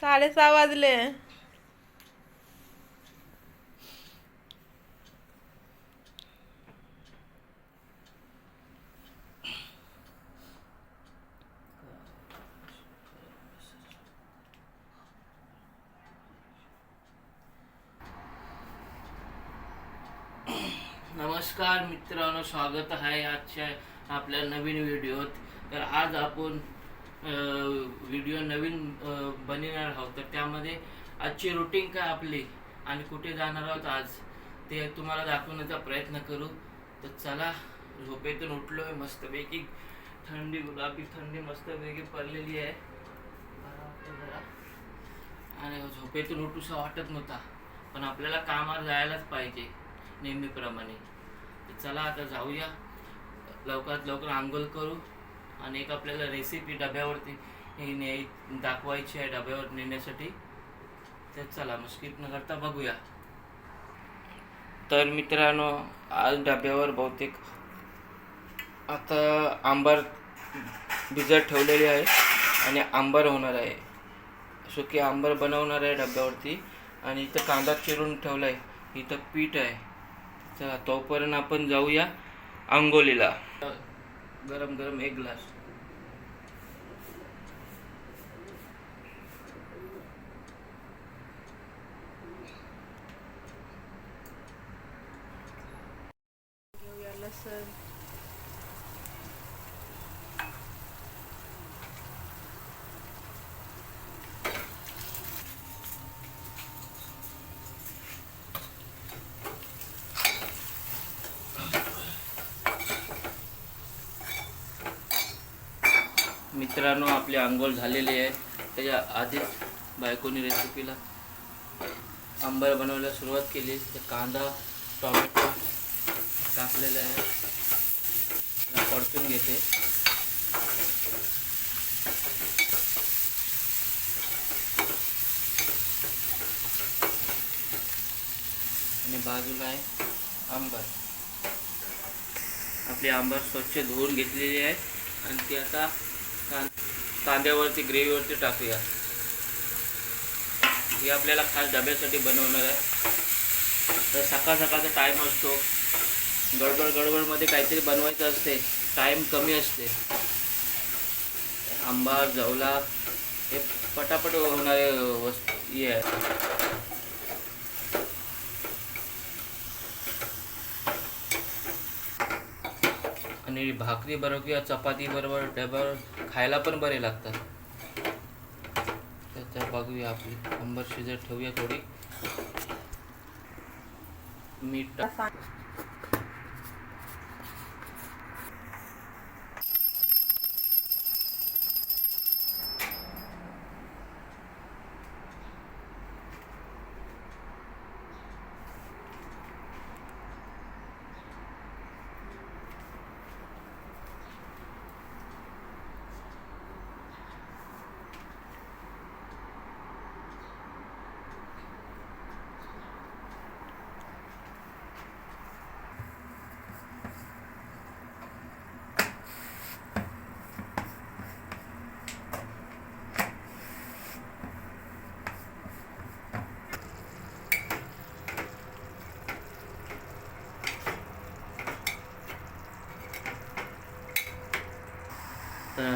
साडेसहा वाजले. नमस्कार मित्रांनो स्वागत आहे आजच्या आपल्या नवीन व्हिडिओत. तर आज आपण व्हिडिओ नवीन अ, बनवणार आहोत. तर त्यामध्ये आजची रुटीन काय आपली आणि कुठे जाणार आहोत आज ते तुम्हाला दाखवण्याचा प्रयत्न करू. तर चला झोपेतून उठलो आहे मस्तपैकी. थंडी गुलाबी थंडी मस्तपैकी पडलेली आहे. जरा. आणि झोपेतून उठूसा वाटत नव्हता पण आपल्याला कामावर जायलाच पाहिजे नेहमीप्रमाणे. तर चला आता जाऊया. लवकरात लवकर आंघोळ करू. आणि एक आपल्याला रेसिपी डब्यावरती न्याय दाखवायची आहे डब्यावर नेण्यासाठी. तर चला मग स्किप न करता बघूया. तर मित्रांनो आज डब्यावर बहुतेक आता आंबार भिजत ठेवलेली आहे आणि आंबार होणार आहे. सुकी आंबर बनवणार आहे डब्यावरती आणि इथं कांदा चिरून ठेवला आहे इथं पीठ आहे. चला तोपर्यंत आपण जाऊया आंघोलीला गरम गरम एक ग्लास. घेऊया लसण. मित्रांनो आपली आंघोळ झालेली आहे. त्याच्या आधीच बायकोनी रेसिपीला आंबर बनवायला सुरुवात केली. तर कांदा टॉमॅटो टाकलेले आहे. परतून घेते. आणि बाजूला आहे आंबर आपली आंबर स्वच्छ धुवून घेतलेली आहे. आणि ती आता कांद्यावरती ग्रेव्हीवरती टाकूया. हे आपल्याला खास डब्यासाठी बनवणार आहे. तर सकाळ सकाळचा टाईम असतो. गडबड गडबडमध्ये काहीतरी बनवायचं असते. टाईम कमी असते. आंबा जवला हे पटापट होणारे वस्तू हे आहे. आणि भाकरी बरोबर किंवा चपाती बरोबर डब्यावर खायला पण बरे लागतात. त्याच्या बघूया आपली आंबर शिजत ठेवूया थोडी. मीठ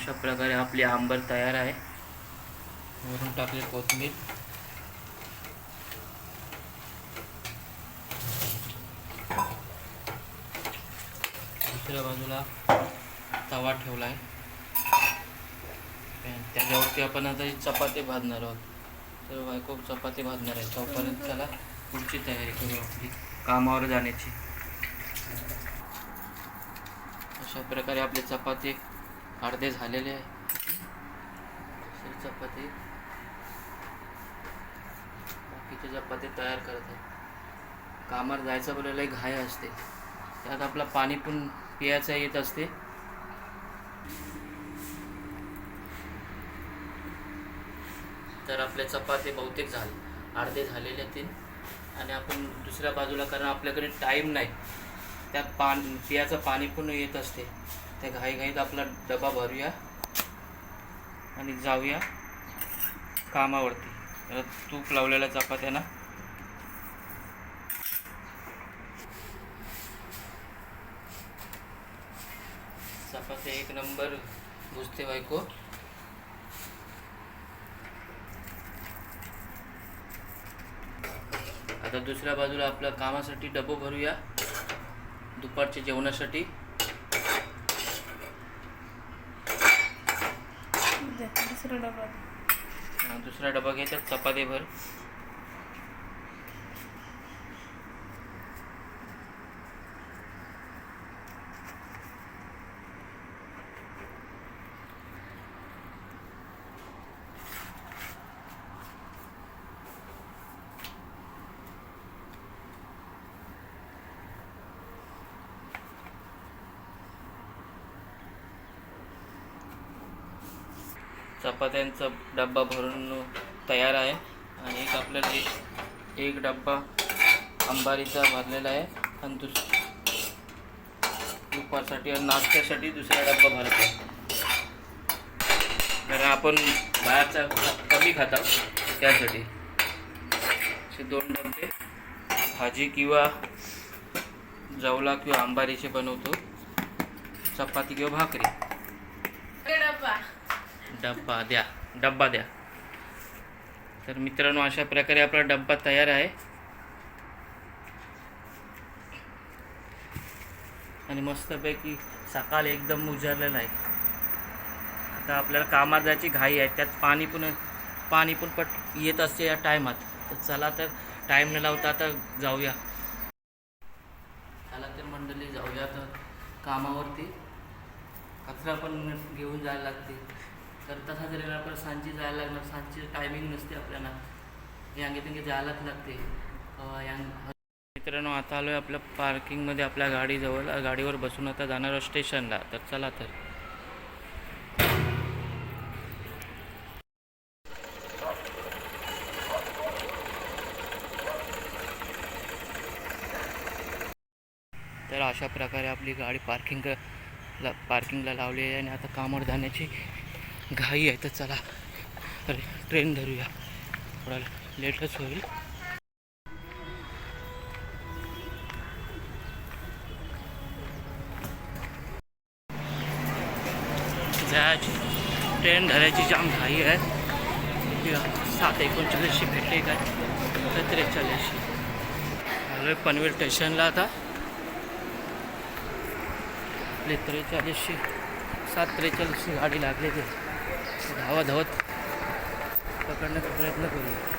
अशा प्रकारे आपली आंबर तयार आहे. वरून टाकले कोथिंबीर. दुसऱ्या बाजूला तवा ठेवला आहे त्याच्यावरती आपण आता ही चपाती भाजणार आहोत. तर बायको चपाती भाजणार आहे. तोपर्यंत त्याला पुढची तयारी करू आपली. कामावर जाण्याची. अशा प्रकारे आपली चपाती अर्धे झालेले आहे. चपाती. बाकीचे चपाती तयार करत आहे. कामावर जायचं बोलायला एक घाय असते. त्यात आपलं पाणी पण पियाचं येत असते. तर आपल्या चपाती बहुतेक झाले. अर्धे झालेले तीन. आणि आपण दुसऱ्या बाजूला कारण आपल्याकडे टाईम नाही. त्यात पान पियाचं पाणी पण येत असते. त्या घाईघाईत आपला डबा भरूया आणि जाऊया कामावरती. तर तूप लावलेल्या चपात्या ना. चपात्या एक नंबर भुजते बायको. आता दुसऱ्या बाजूला आपल्या कामासाठी डबो भरूया. दुपारच्या जेवणासाठी. दुसरा डबा. दुसरा डबा घ्यायचा चपाती भर. चपात्यांचा डब्बा भरून तयार आहे. आणि एक आपल्याला एक एक डब्बा अंबारीचा भरलेला आहे. आणि दुस दुपारसाठी आणि नाश्त्यासाठी दुसरा डब्बा भरत आहे. कारण आपण बाहेरचा कमी खाता त्यासाठी. असे दोन डब्बे भाजी किंवा जवला किंवा अंबारीचे बनवतो. चपाती किंवा भाकरी. डब्बा द्या डब्बा द्या. तर मित्रांनो अशा प्रकारे आपला डब्बा तयार आहे. आणि मस्तपैकी सकाळ एकदम उजारलेला आहे. आता आपल्याला कामात जायची घाई आहे त्यात पाणी पण पाणी पण पट येत असते या टायमात. तर चला तर टाईम न लावता आता जाऊया. चला तर मंडळी जाऊया तर कामावरती. कचरा पण घेऊन जायला लागते. तर तसा जरी आपण सांची जायला लागणार सांची टायमिंग नसते आपल्याला. यांगे तिंगे जायलाच लागते. यांग मित्रांनो आता आलो आहे आपल्या पार्किंगमध्ये आपल्या गाडीजवळ. गाडीवर बसून आता जाणार आहोत स्टेशनला तर चला तर. तर अशा प्रकारे आपली गाडी पार्किंग ला पार्किंगला लावली आहे आणि आता कामावर जाण्याची घाई आहे तर चला. अरे ट्रेन धरूया. थोडा लेटच होईल. जायची. ट्रेन धरायची जाम घाई आहे. सात एकोणचाळीसशी भेटले काय तर त्रेचाळीसशी. आलो पनवेल स्टेशनला आता. त्रेचाळीसशे सात त्रेचाळीसशे गाडी लागलेली आहे. धावा धावत पकडण्याचा प्रयत्न करू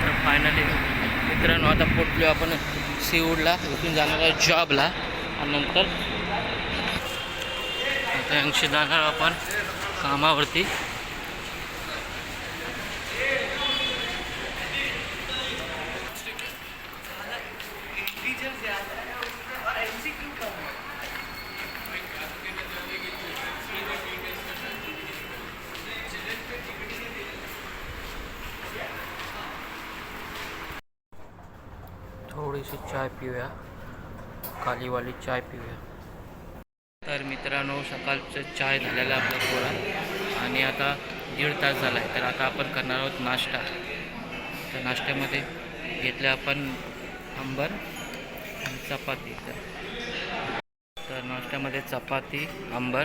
तर फायनली मित्रांनो आता पोटलो आपण सीवूडला इथून जाणार आहे जॉबला. आणि नंतर आता यांशी जाणार आपण कामावरती चाय पिऊया. कालीवाली चाय पिऊया. तर मित्रांनो सकाळचं चाय झालेलं आहे आपल्या पोळा आणि आता दीड तास झाला आहे तर आता आपण करणार आहोत नाश्ता. तर नाश्त्यामध्ये घेतलं आपण आंबर आणि चपाती. तर तर नाश्त्यामध्ये चपाती आंबर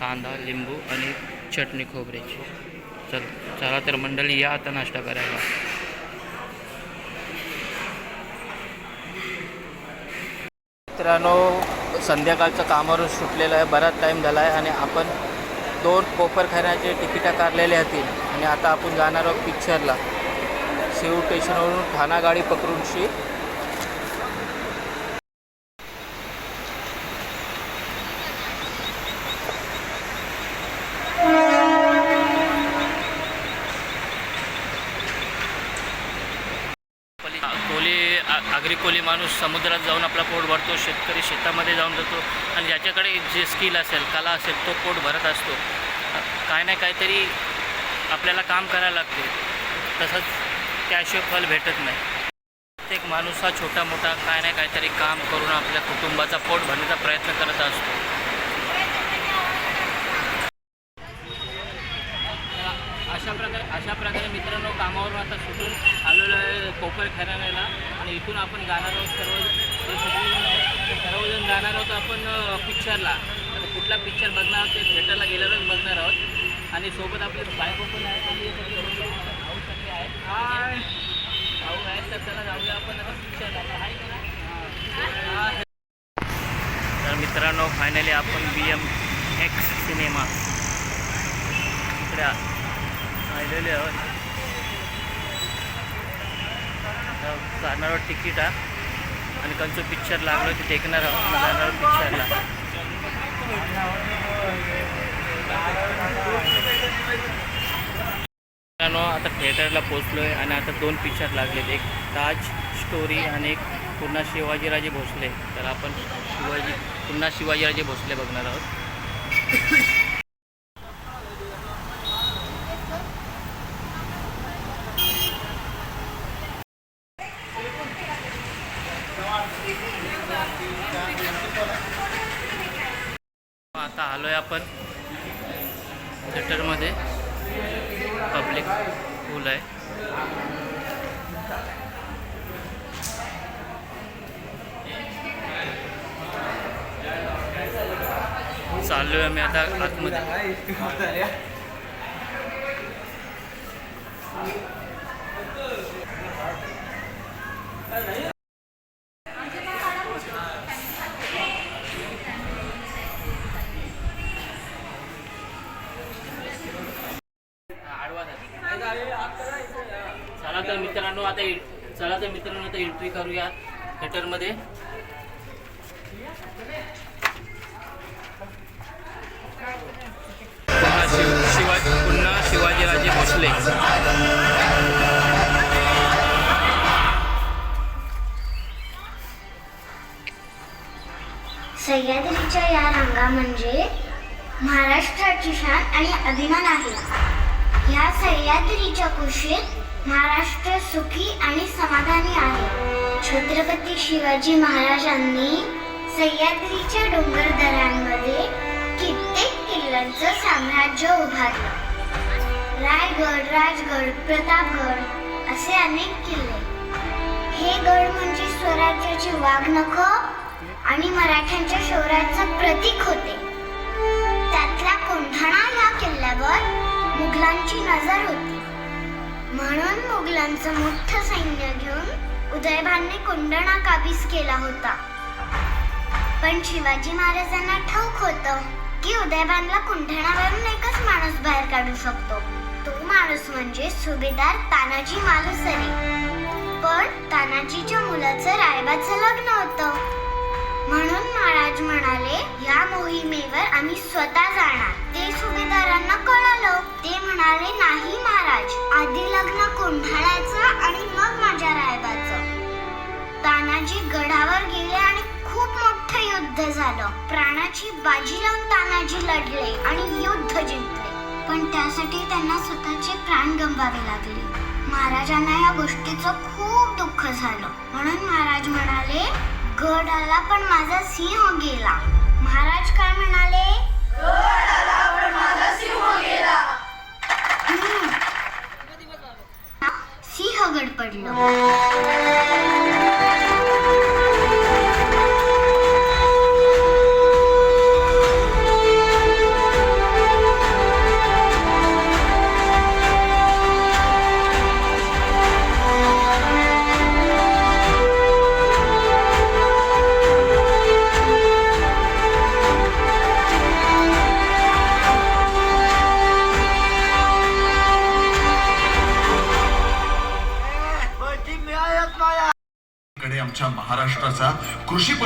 कांदा लिंबू आणि चटणी खोबऱ्याची. चल चला तर मंडळी या आता नाश्ता करायला. मित्रांनो संध्याकाळचं कामावरून सुटलेलं आहे बराच टाईम झाला आहे आणि आपण दोन कोपरखान्याचे तिकिटा काढलेले होतील आणि आता आपण जाणार आहोत पिक्चरला. शिव स्टेशनवरून ठाणा गाडी पकडूनशी. माणूस समुद्रात जाऊन आपला पोट भरतो शेतकरी शेतामध्ये जाऊन जातो आणि ज्याच्याकडे जे स्किल असेल कला असेल तो पोट भरत असतो. काय नाही काहीतरी आपल्याला काम करायला लागते. तसंच त्याशिवाय फल भेटत नाही. प्रत्येक माणूस हा छोटा मोठा काय नाही काहीतरी काम करून आपल्या कुटुंबाचा पोट भरण्याचा प्रयत्न करत असतो. अशा प्रकारे मित्रांनो कामावरून आता सुटून आलेलो आहे कोपर खराण्याला आणि इथून आपण जाणार आहोत सर्व सर्वजण जाणार आहोत आपण पिक्चरला आता कुठला पिक्चर बघणार आहोत ते थिएटरला गेल्यावरच बघणार आहोत. आणि सोबत आपले बायको पण आहेत आणि भाऊ सगळे आहेत. भाऊ आहेत. तर चला जाऊया आपण आता पिक्चरला तर मित्रांनो फायनली आपण बी एम एक्स सिनेमा इकडे आलेले आहोत. तर जाणार आहोत तिकीट हा. आणि कंचो पिक्चर लागलो ते देखणार आहोत. आणि जाणार आहोत पिक्चरला मित्रांनो आता थिएटरला पोचलो आहे आणि आता दोन पिक्चर लागलेत एक ताज स्टोरी आणि एक पुन्हा शिवाजीराजे भोसले. तर आपण शिवाजी पुन्हा शिवाजीराजे भोसले बघणार आहोत आता आलो आहे आपण थिएटरमध्ये पब्लिक फुल आहे चाललो आहे मी आता आतमध्ये. चला तर मित्रांनो आता चला तर मित्रांनो आता एंट्री करूया थिएटरमध्ये म्हणजे महाराष्ट्राची शान आणि अभिमान आहे. ह्या सह्याद्रीच्या कुशीत महाराष्ट्र सुखी आणि समाधानी आहे. छत्रपती शिवाजी महाराजांनी सह्याद्रीच्या डोंगरदऱ्यांमध्ये कित्येक किल्ल्यांचं साम्राज्य उभारलं. रायगड राजगड प्रतापगड असे अनेक किल्ले. हे गड म्हणजे स्वराज्याची वाघनख आणि मराठ्यांच्या शौर्याचं प्रतीक होते. त्यातल्या कोंढाणा या किल्ल्यावर मुघलांची नजर होती. म्हणून मुघलांचं मोठं सैन्य घेऊन उदयभानने कोंढाणा काबीज केला होता. पण शिवाजी महाराजांना ठाऊक होतं की उदयभानला कुंढणावरून एकच माणूस बाहेर काढू शकतो. तो माणूस म्हणजे सुभेदार तानाजी मालुसरे. पण तानाजीच्या मुलाचं रायबाचं लग्न होतं. म्हणून महाराज म्हणाले या मोहिमेवर आम्ही स्वतः जाणार. ते सुभेदारांना कळालं. ते म्हणाले नाही महाराज आधी लग्न कोंढाळ्याचं आणि मग माझ्या रायबाचं. तानाजी गडावर गेले आणि खूप मोठं युद्ध झालं. प्राणाची बाजी लावून तानाजी लढले आणि युद्ध जिंकले. पण त्यासाठी त्यांना स्वतःचे प्राण गमवावे लागले. महाराजांना या गोष्टीचं खूप दुःख झालं. म्हणून महाराज म्हणाले गड आला पण माझा सिंह गेला. महाराज काय म्हणाले? हम्म. सिंहगड पडलं.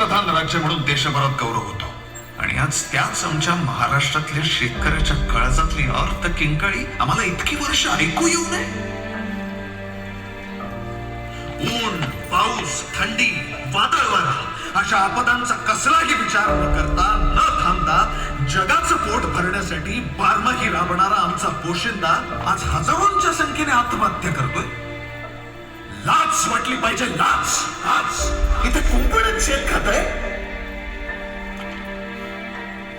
कृषी राज्य म्हणून देशभरात गौरव होतो. आणि आज त्याच आमच्या महाराष्ट्रातल्या शेतकऱ्याच्या काळजातली अर्थ किंकाळी आम्हाला इतकी वर्ष ऐकू येऊ नये. ऊन पाऊस थंडी वादळ वारा अशा आपदांचा कसलाही विचार न करता न थांबता जगाचं पोट भरण्यासाठी बारमाही राबणारा आमचा पोशिंदा आज हजारोंच्या संख्येने आत्महत्या करतोय. लाच वाटली पाहिजे लाच लाच इथे कुंपणच शेत खात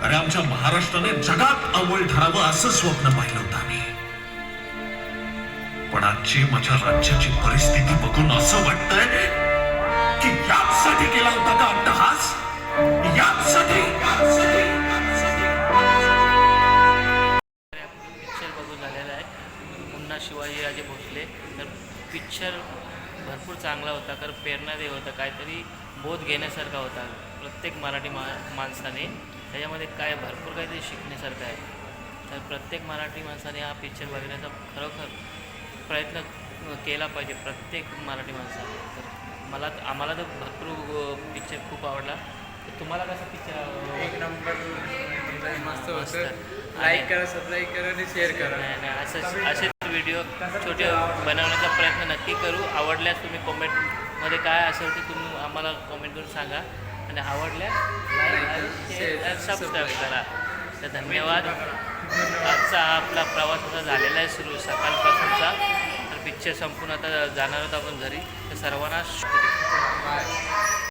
अरे आमच्या महाराष्ट्राने जगात अव्वल ठरावं असं स्वप्न पाहिलं होतं आम्ही. पण आजची माझ्या राज्याची परिस्थिती बघून असं वाटतंय की याचसाठी केला होता का अट्टहास? याचसाठी पिक्चर बघून झालेला आहे. पुन्हा शिवाजीराजे भोसले. तर पिक्चर चांगला होता कारण प्रेरणादायी होता काहीतरी बोध घेण्यासारखा होता प्रत्येक मराठी मा माणसाने. त्याच्यामध्ये काय भरपूर काहीतरी शिकण्यासारखं आहे. तर प्रत्येक मराठी माणसाने हा पिक्चर बघण्याचा खरोखर प्रयत्न केला पाहिजे प्रत्येक मराठी माणसाने. तर मला आम्हाला तर भरपूर पिक्चर खूप आवडला. तर तुम्हाला कसा पिक्चर एक नंबर मस्त. होतं. लाईक करा सबस्क्राईब करा आणि शेअर करा. नाही नाही असं असेच व्हिडिओ छोटे बनवण्याचा प्रयत्न नक्की करू. आवडल्यास तुम्ही कॉमेंटमध्ये काय असेल ते तुम्ही आम्हाला कॉमेंट करून सांगा. आणि आवडल्यास सबस्क्राईब करा. तर धन्यवाद. आजचा हा आपला प्रवास असा झालेला आहे सुरू सकाळपासूनचा. तर पिक्चर संपून आता जाणार आहोत आपण घरी. तर सर्वांना